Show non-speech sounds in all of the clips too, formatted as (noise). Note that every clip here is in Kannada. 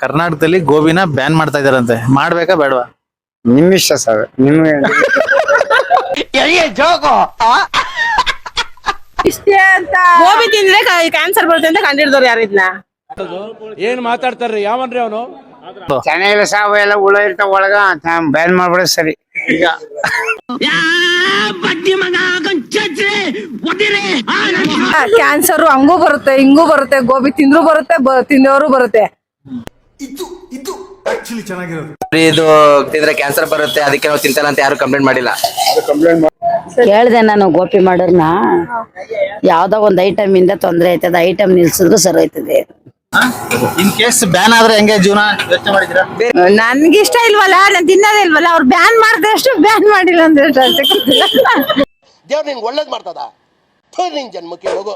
ಕರ್ನಾಟಕದಲ್ಲಿ ಗೋಬಿನ ಬ್ಯಾನ್ ಮಾಡ್ತಾ ಇದಾರಂತೆ ಮಾಡ್ಬೇಕಾ ಬೇಡವಾ? ನಿಮ್ ಇಷ್ಟ ಸರ್. ನಿಮ್ಗೆ ಇಷ್ಟೇ ಅಂತ. ಗೋಬಿ ತಿಂದ್ರೆ ಕ್ಯಾನ್ಸರ್ ಬರುತ್ತೆ ಅಂತ ಕಂಡಿಡ್ದವ್ರು ಯಾರು ಇದನ್ನ ಏನ್ ಮಾತಾಡ್ತಾರ್ರಿ? ಯಾವನ್ರಿ ಅವನು? ಚೆನ್ನಾಗಿಲ್ಲ ಸಾವು ಎಲ್ಲ ಉಳ ಇರ್ತಾವ ಒಳಗ ಬ್ಯಾನ್ ಮಾಡ್ಬಿಡೋದು ಸರಿ. ಈಗ. ಕ್ಯಾನ್ಸರ್ ಹಂಗೂ ಬರುತ್ತೆ ಹಿಂಗೂ ಬರುತ್ತೆ ಗೋಬಿ ತಿಂದ್ರು ಬರುತ್ತೆ ಬ- ತಿಂದವರು ಬರುತ್ತೆ. ಇದು ತಿಂದ್ರೆ ಕ್ಯಾನ್ಸರ್ ಬರುತ್ತೆ ಅದಕ್ಕೆ ನಾವು ತಿಂತಲ್ಲ ಅಂತ ಯಾರು ಕಂಪ್ಲೇಂಟ್ ಮಾಡಿಲ್ಲ. ಕೇಳ್ದೆ ನಾನು ಗೋಪಿ ಮಾಡೋರ್ನ. ಯಾವ್ದೋ ಒಂದ್ ಐಟಮ್ ಇಂದ ತೊಂದ್ರೆ ಅದು ಐಟಮ್ ನಿಲ್ಸಿದ್ರು ಸರಿ ಹೋಯ್ತದೆ ಇನ್ ಕೇಸ್ ಬ್ಯಾನ್ ಆದ್ರೆ ಹೆಂಗೆ ಜೀವನ? ಯೋಚನೆ ನನ್ಗೆ ಇಷ್ಟ ಇಲ್ವಲ್ಲ ನಾನು ತಿನ್ನೋದೇ ಇಲ್ವಲ್ಲ ಅವ್ರು ಬ್ಯಾನ್ ಮಾಡ್ದೆ ಅಷ್ಟು ಬ್ಯಾನ್ ಮಾಡಿಲ್ಲ ಅಂದ್ರೆ ದೇವ್ರು ನಿಂಗೆ ಒಳ್ಳೇದ್ ಮಾಡ್ತದ? ನಿನ್ ಜನ್ಮಕ್ಕೆ ಹೋಗು.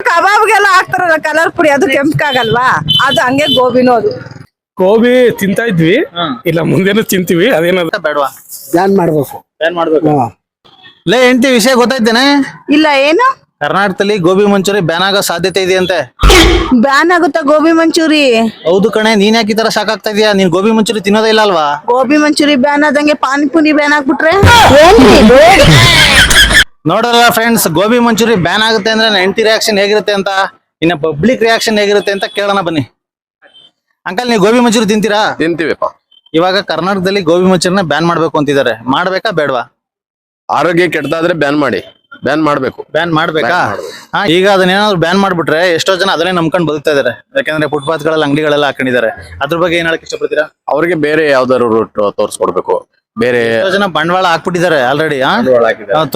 ಕಬಾಬ್ಗೆಲ್ಲ ಹಾಕ್ತಾರಲ್ಲ ಕಲರ್ ಪುಡಿ ಅದು ಕೆಂಪ್ಕಾಗಲ್ವಾ ಅದು ಹಂಗೆ ಗೋಬಿನೂ ಅದು ಗೋಬಿ ತಿಂತಾ ಇದ್ವಿ. ಇಲ್ಲ ಮುಂದೇನು ತಿಂತೀವಿ ಅದೇನೋ ಬೇಡವಾ? ಬ್ಯಾನ್ ಮಾಡ್ಬೇಕು. ಬ್ಯಾನ್ ಮಾಡ್ಬೇಕು? ಲೇ ಹೆಂಡತಿ ವಿಷಯ ಗೊತ್ತಾಯ್ತೇನೆ? ಇಲ್ಲ ಏನು? ಕರ್ನಾಟಕದಲ್ಲಿ ಗೋಬಿ ಮಂಚೂರಿ ಬ್ಯಾನ್ ಆಗೋ ಸಾಧ್ಯತೆ ಇದೆಯಂತೆ? ಬ್ಯಾನ್ ಆಗುತ್ತಾ ಗೋಬಿ ಮಂಚೂರಿ? ಹೌದು ಕಣೆ ನೀನ್ ಯಾಕೆ ಈ ತರ ಸಾಕಾಗ್ತಾ ಇದೀಯಾ? ನೀನ್ ಗೋಬಿ ಮಂಚೂರಿ ತಿನ್ನೋದೇ ಇಲ್ಲ ಅಲ್ವಾ? ಗೋಬಿ ಮಂಚೂರಿ ಬ್ಯಾನ್ ಆದಂಗೆ ಪಾನಿಪುರಿ ಬ್ಯಾನ್ ಆಗ್ಬಿಟ್ರೆ? ನೋಡಲ್ಲ ಫ್ರೆಂಡ್ಸ್ ಗೋಬಿ ಮಂಚೂರಿ ಬ್ಯಾನ್ ಆಗುತ್ತೆ ಅಂದ್ರೆ ಹೆಂಡತಿ ರಿಯಾಕ್ಷನ್ ಹೇಗಿರುತ್ತೆ ಅಂತ ಇನ್ನ ಪಬ್ಲಿಕ್ ರಿಯಾಕ್ಷನ್ ಹೇಗಿರುತ್ತೆ ಅಂತ ಕೇಳೋಣ ಬನ್ನಿ. ಅಂಕಲ್ ನೀವು ಗೋಬಿ ಮಂಚೂರಿ ತಿಂತೀರಾ? ತಿಂತೀವಿಪ್ಪ ಇವಾಗ ಕರ್ನಾಟಕದಲ್ಲಿ ಗೋಬಿ ಮಂಚೂರಿನ ಬ್ಯಾನ್ ಮಾಡ್ಬೇಕು ಅಂತಿದ್ದಾರೆ. ಮಾಡ್ಬೇಕಾ ಬೇಡವಾ? ಆರೋಗ್ಯ ಕೆಟ್ಟದಾದ್ರೆ ಬ್ಯಾನ್ ಮಾಡಿ. ಬ್ಯಾನ್ ಮಾಡ್ಬೇಕು. ಬ್ಯಾನ್ ಮಾಡ್ಬೇಕಾ? ಹಾ ಈಗ ಅದನ್ನೇನಾದ್ರು ಬ್ಯಾನ್ ಮಾಡ್ಬಿಟ್ರೆ ಎಷ್ಟೋ ಜನ ಅದನ್ನೇ ನಂಬ್ಕೊಂಡು ಬದುಕ್ತಾ ಇದಾರೆ ಯಾಕಂದ್ರೆ ಫುಟ್ಪಾತ್ಗಳಲ್ಲಿ ಅಂಗಡಿಗಳೆಲ್ಲ ಹಾಕೊಂಡಿದ್ದಾರೆ. ಅದ್ರ ಬಗ್ಗೆ ಏನ್ ಹೇಳಕ್ ಇಷ್ಟಪಡ್ತೀರಾ? ಅವ್ರಿಗೆ ಬೇರೆ ಯಾವ್ದಾದ್ರು ರೂಟ್ ತೋರಿಸ್ಕೊಡ್ಬೇಕು. ಬೇರೆ ಜನ ಬಂಡವಾಳ ಹಾಕ್ಬಿಟ್ಟಿದ್ದಾರೆ ಆಲ್ರೆಡಿ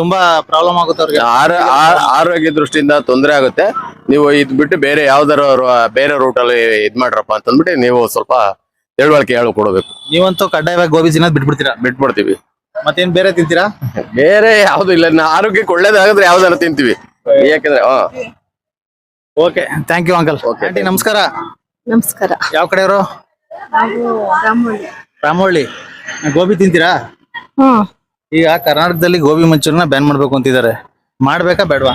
ತುಂಬಾ ಪ್ರಾಬ್ಲಮ್ ಆಗುತ್ತೆ ಅವ್ರಿಗೆ. ಆರೋಗ್ಯ ದೃಷ್ಟಿಯಿಂದ ತೊಂದರೆ ಆಗುತ್ತೆ. ನೀವು ಇದ್ ಬಿಟ್ಟು ಬೇರೆ ಯಾವ್ದಾರ ಬೇರೆ ರೂಟ್ ಅಲ್ಲಿ ಇದ್ ಮಾಡ್ರಪ್ಪ ಅಂತಂದ್ಬಿಟ್ಟು ನೀವು ಸ್ವಲ್ಪ ತಿಳುವಳಿಕೆ ಹೇಳಿ ಕೊಡಬೇಕು. ನೀವಂತೂ ಕಡ್ಡಾಯವಾಗಿ ಗೋಬಿ ತಿನ್ನೋದ್ ಬಿಟ್ಬಿಡ್ತೀರಾ? ಬಿಟ್ಬಿಡ್ತೀವಿ. ಮತ್ತೇನ್ ಬೇರೆ ತಿಂತೀರಾ? ಬೇರೆ ಯಾವ್ದು ಇಲ್ಲ. ಆರೋಗ್ಯಕ್ಕೆ ಒಳ್ಳೇದಾಗಿದ್ರೆ ಯಾವ್ದಾರು ತಿಂತೀವಿ. ಯಾಕಂದ್ರೆ okay thank you uncle okay ನಮಸ್ಕಾರ. ನಮಸ್ಕಾರ. ಯಾವ ಕಡೆಯವರು? ರಾಮೋಳ್ಳಿ ಗೋಬಿ ತಿಂತೀರಾ? ಹ್ಮ್ ಈಗ ಕರ್ನಾಟಕದಲ್ಲಿ ಗೋಬಿ ಮಂಚೂರಿನ ಬ್ಯಾನ್ ಮಾಡ್ಬೇಕು ಅಂತಿದ್ದಾರೆ. ಮಾಡ್ಬೇಕಾ ಬೇಡವಾ?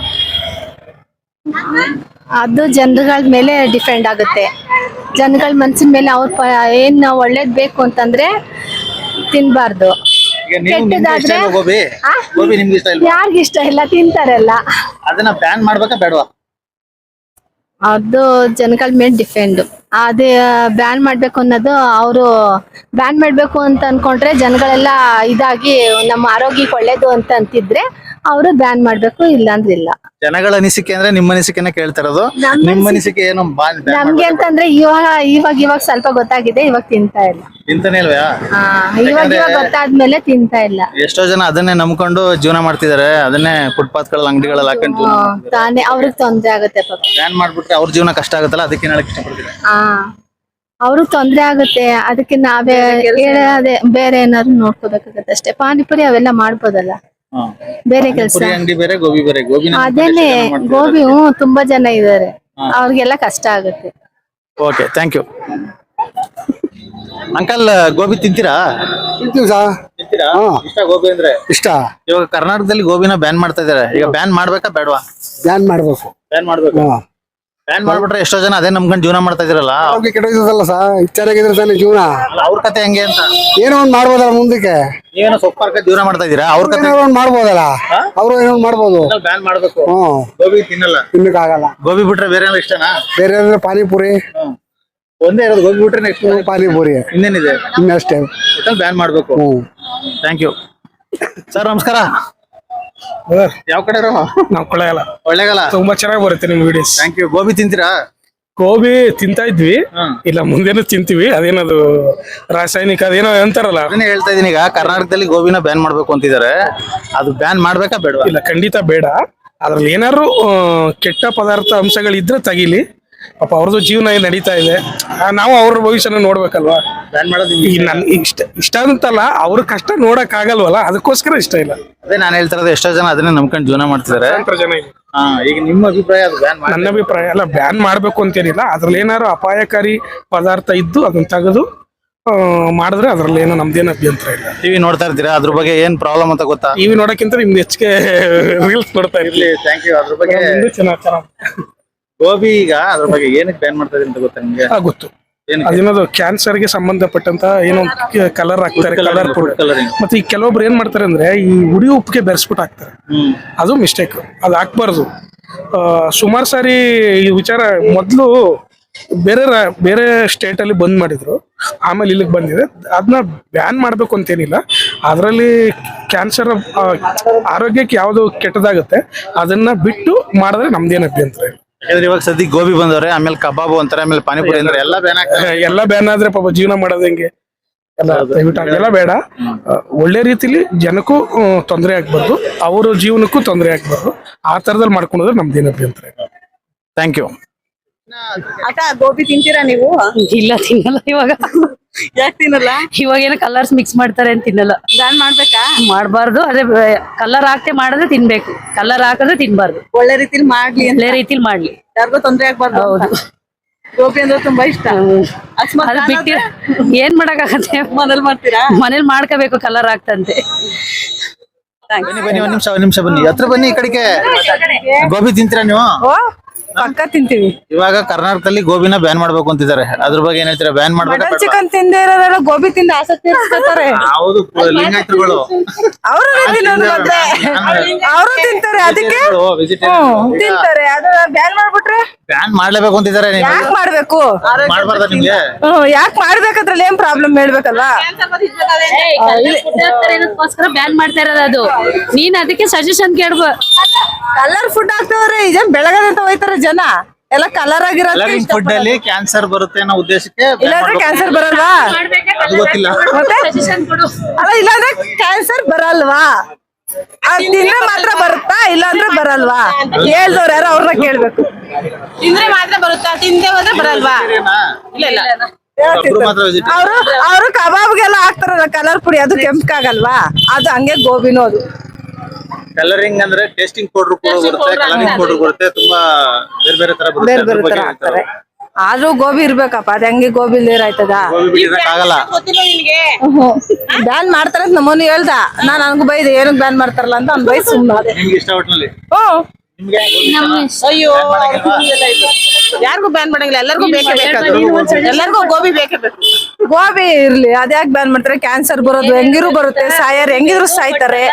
ಅದು ಜನಗಳ ಮೇಲೆ ಡಿಪೆಂಡ್ ಆಗುತ್ತೆ. ಜನಗಳ ಮನಸ್ಸಿನ ಮೇಲೆ ಅವ್ರ ಏನ್ ಒಳ್ಳೇದ್ ಬೇಕು ಅಂತಂದ್ರೆ ತಿನ್ಬಾರ್ದು. ಈಗ ನೀವು ನಿಮ್ಗೆ ಇಷ್ಟ ಕೆಟ್ಟದಾದ್ರೆ ಇಲ್ವಾ ಗೋಬಿ? ಆ? ಗೋಬಿ ನಿಮ್ಗೆ ಇಷ್ಟ ಇಲ್ವಾ? ಯಾರಿಗಿಷ್ಟ ಇಲ್ಲ ತಿಂತಾರಲ್ಲ. ಅದನ್ನ ಬ್ಯಾನ್ ಮಾಡ್ಬೇಕಾ ಬೇಡವಾ? ಅದು ಜನಗಳ ಮೇಲೆ ಡಿಪೆಂಡ್. ಅದೇ ಬ್ಯಾನ್ ಮಾಡ್ಬೇಕು ಅನ್ನೋದು ಅವರು ಬ್ಯಾನ್ ಮಾಡ್ಬೇಕು ಅಂತ ಅನ್ಕೊಂಡ್ರೆ ಜನಗಳೆಲ್ಲ ಇದಾಗಿ ನಮ್ಮ ಆರೋಗ್ಯಕ್ಕೆ ಒಳ್ಳೇದು ಅಂತ ಅಂತಿದ್ರೆ ಅವರು ಬ್ಯಾನ್ ಮಾಡ್ಬೇಕು ಇಲ್ಲ ಅಂದ್ರೆ ಇಲ್ಲ ಜನಗಳ ಅನಿಸಿಕೆ ಅಂದ್ರೆ ನಿಮ್ಮ ಅನಿಸಿಕೆನ ಕೇಳ್ತಾ ಇರೋದು? ನಮ್ಮ ನಿಮ್ಮ ಅನಿಸಿಕೆ ಏನು ban ನಮ್ಗೆ ಅಂತಂದ್ರೆ ಇವಾಗ ಇವಾಗ ಇವಾಗ ಸ್ವಲ್ಪ ಗೊತ್ತಾಗಿದೆ ಇವಾಗ ತಿಂತಾ ಇಲ್ಲ. ಇಲ್ವಾ? ಇವಾಗ ಇವಾಗ ಗೊತ್ತಾದ್ಮೇಲೆ ತಿಂತಾ ಇಲ್ಲ. ಎಷ್ಟೋ ಜನ ಅದನ್ನೇ ನಂಬ್ಕೊಂಡು ಜೀವನ ಮಾಡ್ತಿದ್ದಾರೆ ಅದನ್ನೇ ಫುಟ್ಪಾತ್ಗಳ ಅಂಗಡಿಗಳಲ್ಲಿ ಹಾಕೊಂಡು ಜೀವನ ಹ್ಮ್, ತಾನೇ ಅವ್ರಿಗೆ ತೊಂದ್ರೆ ಆಗುತ್ತೆ ಪಾಪ. ಬ್ಯಾನ್ ಮಾಡ್ಬಿಟ್ರೆ ಅವ್ರ ಜೀವನ ಕಷ್ಟ ಆಗುತ್ತಲ್ಲ ಅದಕ್ಕೆ ಹೇಳಕ್ ಇಷ್ಟಪಡ್ತೀನಿ. ಆ ಅವ್ರಿಗೆ ತೊಂದ್ರೆ ಆಗುತ್ತೆ ಅದಕ್ಕೆ ನಾವೇ ಬೇರೆ ಏನಾದ್ರು ನೋಡ್ಕೋಬೇಕಾಗತ್ತೆ ಅಷ್ಟೇ. ಪಾನಿಪುರಿ ಅವೆಲ್ಲ ಮಾಡ್ಬೋದಲ್ಲ. ಬೇರೆ ಕೆಲಸ. ಅಂಗಡಿ ಬೇರೆ ಗೋಬಿ ಬೇರೆ. ಗೋಬಿ ಅದೇನೆ ಗೋಬಿ ಹ್ಮ್ ತುಂಬಾ ಜನ ಇದಾರೆ ಅವ್ರಿಗೆಲ್ಲ ಕಷ್ಟ ಆಗುತ್ತೆ. Okay thank you uncle gobi ತಿಂತೀರಾ? ತಿಂತೀವಿ ತಿಂತೀರಾ? ಇಷ್ಟ ಗೋಬಿ ಅಂದ್ರೆ? ಇಷ್ಟ. ಇವಾಗ ಕರ್ನಾಟಕದಲ್ಲಿ ಗೋಬಿನ ಬ್ಯಾನ್ ಮಾಡ್ತಾ ಇದಾರೆ ಈಗ ಬ್ಯಾನ್ ಮಾಡ್ಬೇಕಾ ಬೇಡವಾ? ಬ್ಯಾನ್ ಮಾಡ್ಬೇಕು. ಬ್ಯಾನ್ ಮಾಡ್ಬೇಕು. ಬ್ಯಾನ್ ಮಾಡ್ಬಿಟ್ರೆ ಎಷ್ಟೋ ಜನ ಅದೇ ನಮ್ಕೊಂಡು ಜೀವನ ಮಾಡ್ತಾ ಇದ್ರಲ್ಲ. ಅವ್ರಿಗೆ ಕೆಡಿಸಲ್ಲ ಸಾ? ತಾನೇ ಜೀವನ? ಅವ್ರ ಕತೆ ಹೆಂಗೆ ಅಂತ. ಏನೋ ಒಂದ್ ಮಾಡ್ಬೋದಲ್ಲ ಮುಂದಕ್ಕೆ? ನೀವೇನೋ ಸೊಪ್ಪು ಹಾಕಿ ಜೀವನ ಮಾಡ್ತಾ ಇದೀರಾ ಅವ್ರ ಕತೆ. ಏನೋ ಒಂದ್ ಮಾಡ್ಬೋದಲ್ಲ? ಅವ್ರು ಏನೋ ಒಂದ್ ಮಾಡ್ಬೋದು. ಬ್ಯಾನ್ ಮಾಡ್ಬೇಕು. ಹ್ಮ್. ಗೋಬಿ ತಿನ್ನಲ್ಲ. ತಿನ್ನಕ್ಕಾಗಲ್ಲ. ಗೋಬಿ ಬಿಟ್ರೆ ಬೇರೆ ಏನೋ ಇಷ್ಟನಾ? ಬೇರೆ ಏನಾದ್ರು ಪಾನಿಪುರಿ? ಒಂದೇ ಇರೋದು ಗೋಬಿ ಬಿಟ್ರೆ ನೆಕ್ಸ್ಟ್ ಪಾನಿಪುರಿ. ಇನ್ನೇನಿದೆ? ಇನ್ನಷ್ಟೇ. ಬ್ಯಾನ್ ಮಾಡ್ಬೇಕು. ಥ್ಯಾಂಕ್ ಯು ಸರ್ ನಮಸ್ಕಾರ. ಯಾವ ಕಡೆ ನಾವು ಕೊಳ್ಳೆಗಾಲ ಒಳ್ಳೆಗಲ್ಲ? ತುಂಬಾ ಚೆನ್ನಾಗಿ ಬರುತ್ತೆ ನಿಮ್ ವಿಡಿಯೋಸ್ ಥ್ಯಾಂಕ್ ಯು ಗೋಬಿ ತಿಂತೀರಾ? ಗೋಬಿ ತಿಂತಾ ಇದ್ವಿ. ಇಲ್ಲ ಮುಂದೇನು ತಿಂತೀವಿ. ಅದೇನದು ರಾಸಾಯನಿಕ ಅದೇನೋ ಅಂತಾರಲ್ಲ. ಅದನ್ನೇ ಹೇಳ್ತಾ ಇದೀನಿ ಈಗ. ಕರ್ನಾಟಕದಲ್ಲಿ ಗೋಬಿನ ಬ್ಯಾನ್ ಮಾಡ್ಬೇಕು ಅಂತಿದ್ದಾರೆ. ಅದು ಬ್ಯಾನ್ ಮಾಡ್ಬೇಕಾ ಬೇಡವಾ? ಇಲ್ಲ ಖಂಡಿತ ಬೇಡ. ಅದ್ರಲ್ಲಿ ಏನಾದ್ರು ಆ, ಕೆಟ್ಟ ಪದಾರ್ಥ ಅಂಶಗಳಿದ್ರೆ ತಗಿಲಿ. ಪಾಪ ಅವ್ರದ್ದು ಜೀವನ ಏನ್ ನಡೀತಾ ಇದೆ. ಆ, ನಾವು ಅವ್ರ ಭವಿಷ್ಯನ ನೋಡ್ಬೇಕಲ್ವಾ? ಬ್ಯಾನ್ ಮಾಡೋದು ಈಗ ನನ್ ಇಷ್ಟ ಇಷ್ಟ ಅಂತಲ್ಲ ಅವ್ರ ಕಷ್ಟ ನೋಡಕ್ ಆಗಲ್ವಲ್ಲ ಅದಕ್ಕೋಸ್ಕರ ಇಷ್ಟ ಇಲ್ಲ. ಅದೇ ನಾನು ಹೇಳ್ತಾ ಇರೋದು ಎಷ್ಟೋ ಜನ ಅದನ್ನೇ ನಂಬ್ಕೊಂಡು ಜೀವನ ಮಾಡ್ತಿದ್ದಾರೆ ಲಕ್ಷಾಂತರ ಜನ ಇದೆ. ಹಾ ಈಗ ನಿಮ್ಮ ಅಭಿಪ್ರಾಯ ಅದು ಬ್ಯಾನ್ ನನ್ನ ಅಭಿಪ್ರಾಯ ಅಲ್ಲ ಬ್ಯಾನ್ ಮಾಡ್ಬೇಕು ಅಂತೇನಿಲ್ಲ ಅದ್ರಲ್ಲಿ ಏನಾದ್ರು ಅಪಾಯಕಾರಿ ಪದಾರ್ಥ ಇದ್ದು ಅದನ್ನ ತೆಗೆದು ಆ, ಮಾಡಿದ್ರೆ ಅದ್ರಲ್ಲಿ ಏನೋ ನಮ್ದೇನು ಅಭ್ಯಂತರ ಇಲ್ಲ. ಟಿವಿ ನೋಡ್ತಾ ಇರ್ತೀರಾ? ಅದ್ರ ಬಗ್ಗೆ ಏನ್ ಪ್ರಾಬ್ಲಮ್ ಅಂತ ಗೊತ್ತಾ? ಟಿವಿ ನೋಡಕ್ಕಿಂತ ನಿಮ್ದು ಹೆಚ್ಚಿಗೆ ರೀಲ್ಸ್ ನೋಡ್ತಾ ಇರ್ಲಿ ಥ್ಯಾಂಕ್ ಯು ಅದ್ರ ಬಗ್ಗೆ ಚೆನ್ನಾಗಿ ಚೆನ್ನಾಗಿ ಗೋಬಿ ಈಗ ಅದ್ರ ಬಗ್ಗೆ ಏನಕ್ಕೆ ಬ್ಯಾನ್ ಮಾಡ್ತಾ ಇದೀನಿ ಅಂತ ಗೊತ್ತಾ ನಿಮ್ಗೆ? ಗೊತ್ತು. ಏನಕ್ಕೆ? ಕ್ಯಾನ್ಸರ್ಗೆ ಸಂಬಂಧಪಟ್ಟಂತ ಏನೋ ಕಲರ್ ಹಾಕ್ತಾರೆ ಕಲರ್ ಪುಡ್ ಮತ್ತೆ ಈ ಕೆಲವೊಬ್ರು ಏನ್ ಮಾಡ್ತಾರೆ ಅಂದ್ರೆ ಈ ಉಡಿ ಉಪ್ಪಿಗೆ ಬೆರೆಸ್ಬಿಟ್ಟು ಹಾಕ್ತಾರೆ. ಅದು ಮಿಸ್ಟೇಕ್ ಅದು ಹಾಕ್ಬಾರ್ದು. ಸುಮಾರು ಸಾರಿ ಈ ವಿಚಾರ ಮೊದಲು ಬೇರೆ ರಾ- ಬೇರೆ ಸ್ಟೇಟ್ ಅಲ್ಲಿ ಬಂದ್ ಮಾಡಿದ್ರು. ಆಮೇಲೆ ಇಲ್ಲಿಗೆ ಬಂದಿದೆ. ಅದನ್ನ ಬ್ಯಾನ್ ಮಾಡ್ಬೇಕು ಅಂತೇನಿಲ್ಲ. ಅದರಲ್ಲಿ ಕ್ಯಾನ್ಸರ್ ಆರೋಗ್ಯಕ್ಕೆ ಯಾವುದು ಕೆಟ್ಟದಾಗುತ್ತೆ ಅದನ್ನ ಬಿಟ್ಟು ಮಾಡಿದ್ರೆ ನಮ್ದೇನು ಅಭ್ಯಂತರ ಇಲ್ಲ. ಯಾಕಂದ್ರೆ ಇವಾಗ ಸದ್ಯಕ್ಕೆ ಗೋಬಿ ಬಂದವ್ರೆ ಆಮೇಲೆ ಕಬಾಬ್ ಅಂತಾರೆ ಆಮೇಲೆ ಪಾನಿಪುರಿ ಅಂದ್ರೆ ಎಲ್ಲ ಬ್ಯಾನ್ ಎಲ್ಲ ಬ್ಯಾನ್ ಆದ್ರೆ ಪಾಪ ಜೀವನ ಮಾಡೋದು ಹೆಂಗೆ? ಎಲ್ಲ ದಯವಿಟ್ಟು ಹಂಗೆಲ್ಲ ಬೇಡ. ಒಳ್ಳೆ ರೀತಿಲಿ ಜನಕ್ಕೂ ತೊಂದರೆ ಆಗ್ಬಾರ್ದು. ಅವ್ರ ಜೀವನಕ್ಕೂ ತೊಂದರೆ ಆಗ್ಬಾರ್ದು. ಆ ತರದಲ್ಲಿ ಮಾಡ್ಕೊಂಡ್ರೆ ನಮ್ದು ಅಭ್ಯಂತರ. ಥ್ಯಾಂಕ್ ಯು ಅಕ್ಕ ಗೋಬಿ ತಿಂತೀರಾ ನೀವು? ಇಲ್ಲ ತಿನ್ನಲ್ಲ ಇವಾಗ. ಯಾಕೆ ತಿನ್ನಲ್ಲ? ಇವಾಗ ಏನೋ ಕಲರ್ಸ್ ಮಿಕ್ಸ್ ಮಾಡ್ತಾರೆ ಅಂತ ತಿನ್ನಲ್ಲ. ಬ್ಯಾನ್ ಮಾಡ್ಬೇಕಾ? ಮಾಡಬಾರ್ದು ಅದೇ ಕಲರ್ ಹಾಕ್ತೇ ಮಾಡಿದ್ರೆ ತಿನ್ಬೇಕು. ಕಲರ್ ಹಾಕಿದ್ರೆ ತಿನ್ಬಾರ್ದು. ಒಳ್ಳೆ ರೀತಿಲಿ ಮಾಡ್ಲಿ ಒಳ್ಳೆ ರೀತಿಲಿ ಮಾಡ್ಲಿ. ಯಾರಿಗೂ ತೊಂದ್ರೆ ಆಗ್ಬಾರ್ದು ಹೌದು. ಗೋಬಿ ಅಂದ್ರೆ ತುಂಬಾ ಇಷ್ಟ. ಅಕಸ್ಮಾತ್ ಅದು ಬಿಟ್ಟಿರ ಏನ್ ಮಾಡಕ್ಕಾಗತ್ತೆ? ಮನೇಲಿ ಮಾಡ್ತೀರಾ? ಮನೇಲಿ ಮಾಡ್ಕೋಬೇಕು ಕಲರ್ ಹಾಕ್ತಂತೆ. ಬನ್ನಿ ಬನ್ನಿ ಒಂದ್ ನಿಮಿಷ ಒಂದ್ ನಿಮಿಷ ಬನ್ನಿ. ಹತ್ರ ಬನ್ನಿ ಈ ಕಡೆಗೆ. ಗೋಬಿ ತಿಂತೀರಾ ನೀವು? ಓ ಪಕ್ಕ ತಿಂತೀವಿ. ಇವಾಗ ಕರ್ನಾಟಕದಲ್ಲಿ ಗೋಬಿನ ಬ್ಯಾನ್ ಮಾಡ್ಬೇಕು ಅಂತಿದ್ದಾರೆ. ಅದ್ರ ಬಗ್ಗೆ ಏನ್ ಹೇಳ್ತೀರಾ? ಬ್ಯಾನ್ ಮಾಡ್ಬೇಕು ಚಿಕನ್ ತಿಂದೇ ಇರೋರೆಲ್ಲ ಗೋಬಿ ತಿಂದ ಆಸಕ್ತಿ ಇರ್ತಾರೆ ಹೌದು ಲಿಂಗಾಯತರುಗಳು. ಅವರು ತಿನ್ನೋದು ಮತ್ತೆ. ಅವರು ತಿಂತಾರೆ ಅದಕ್ಕೆ? ಹ್ಮ್, ತಿಂತಾರೆ. ಅದು ಬ್ಯಾನ್ ಮಾಡ್ಬಿಟ್ರೆ? ಬ್ಯಾನ್ ಮಾಡ್ಲೇಬೇಕು ಅಂತಿದ್ದಾರೆ ನೀವು. ಯಾಕ್ ಮಾಡ್ಬೇಕು? ಮಾಡ್ಬಾರ್ದ ನಿಮ್ಗೆ? ಹ್ಮ್ ಯಾಕ್ ಮಾಡ್ಬೇಕಂದ್ರಲ್ಲಿ ಏನ್ ಪ್ರಾಬ್ಲಮ್ ಹೇಳ್ಬೇಕಲ್ವಾ ಬ್ಯಾನ್ ಮಾಡ್ತಾ ಇರೋದು ಅದು. ನೀನ್ ಅದಕ್ಕೆ ಸಜೆಷನ್ ಕೇಳ್ಬ. ಕಲರ್ ಫುಡ್ ಹಾಕ್ತವ್ರೆ ಇದೇನ್ ಬೆಳಗದಂತ ಹೋಯ್ತಾರ ಜನ. ಎಲ್ಲ ಕಲರ್ ಆಗಿರೋದು ಕಲರಿಂಗ್ ಫುಡ್ ಅಲ್ಲಿ ಕ್ಯಾನ್ಸರ್ ಬರುತ್ತೆ ಅನ್ನೋ ಉದ್ದೇಶಕ್ಕೆ ban ಇಲ್ಲಾಂದ್ರೆ ಮಾಡ್ಬೇಕು. ಕ್ಯಾನ್ಸರ್ ಬರಲ್ವಾ? ಅದು ಗೊತ್ತಿಲ್ಲ. ಮತ್ತೆ? ಅಲ್ಲ ಇಲ್ಲಾಂದ್ರೆ ಕ್ಯಾನ್ಸರ್ ಬರಲ್ವಾ? ಅದ್ ತಿಂದ್ರೆ ಮಾತ್ರ ಬರುತ್ತಾ? ಇಲ್ಲಾಂದ್ರೆ ಬರಲ್ವಾ? ಹೇಳ್ದವ್ರು ಯಾರು ಅವ್ರನ್ನ ಕೇಳ್ಬೇಕು. ತಿಂದ್ರೆ ಮಾತ್ರ ಬರುತ್ತಾ? ತಿಂದೆ ಹೋದ್ರೆ ಬರಲ್ವಾ? ಇಲ್ಲ ಇಲ್ಲ. ಅವರು ಅವರು ಕಬಾಬ್ಗೆಲ್ಲ ಹಾಕ್ತಾರಲ್ಲ ಕಲರ್ ಪುಡಿ ಅದು ಕೆಂಪ್ಕಾಗಲ್ವಾ ಅದು ಹಂಗೆ ಗೋಬಿನೂ ಅದು. ಕಲರಿಂಗ್ ಅಂದ್ರೆ ಟೇಸ್ಟಿಂಗ್ ಪೌಡರ್ ಕೂಡ ಬರುತ್ತೆ ಕಲರಿಂಗ್ ಪೌಡರ್ ಬರುತ್ತೆ ತುಂಬಾ ಬೇರೆ ಬೇರೆ ತರ ಬರುತ್ತೆ ಬೇರೆ ಬೇರೆ ತರ ಹಾಕ್ತಾರೆ. ಆದ್ರೂ ಗೋಬಿ ಇರ್ಬೇಕಪ್ಪ ಅದ ಹೆಂಗೆ ಗೋಬಿ ಲೇರ್ ಆಯ್ತದ ಆಗಲ್ಲ. ನಿನ್ಗೆ ಬ್ಯಾನ್ ಮಾಡ್ತಾರ ಅಂತ ನಮ್ಮನ್ನು ಹೇಳ್ದ. ನಾನ್ ಹಂಗ ಬೈದೆ ಏನಕ್ ಬ್ಯಾನ್ ಮಾಡ್ತಾರಲ್ಲ ಅಂತ ಸುಮ್ನೆ ಅದೇ. ನಿಮ್ಗೆ ಇಷ್ಟ ಒಟ್ನಲ್ಲಿ ಹ್ಮ್? ಅಯ್ಯೋ ಯಾರಿಗೂ ಬ್ಯಾನ್ ಮಾಡಂಗಿಲ್ಲ. ಎಲ್ಲರಿಗೂ ಬೇಕೇ ಬೇಕು ಎಲ್ಲರಿಗೂ ಗೋಬಿ ಬೇಕೇ ಬೇಕು. ಗೋಬಿ ಇರ್ಲಿ. ಅದ್ಯಾಕ್ ಬ್ಯಾನ್ ಮಾಡ್ತಾರೆ? ಕ್ಯಾನ್ಸರ್ ಬರೋದು ಹೆಂಗಿರು ಬರುತ್ತೆ? ಸಾಯರ್ ಹೆಂಗಿದ್ರು ಸಾಯ್ತಾರೆ.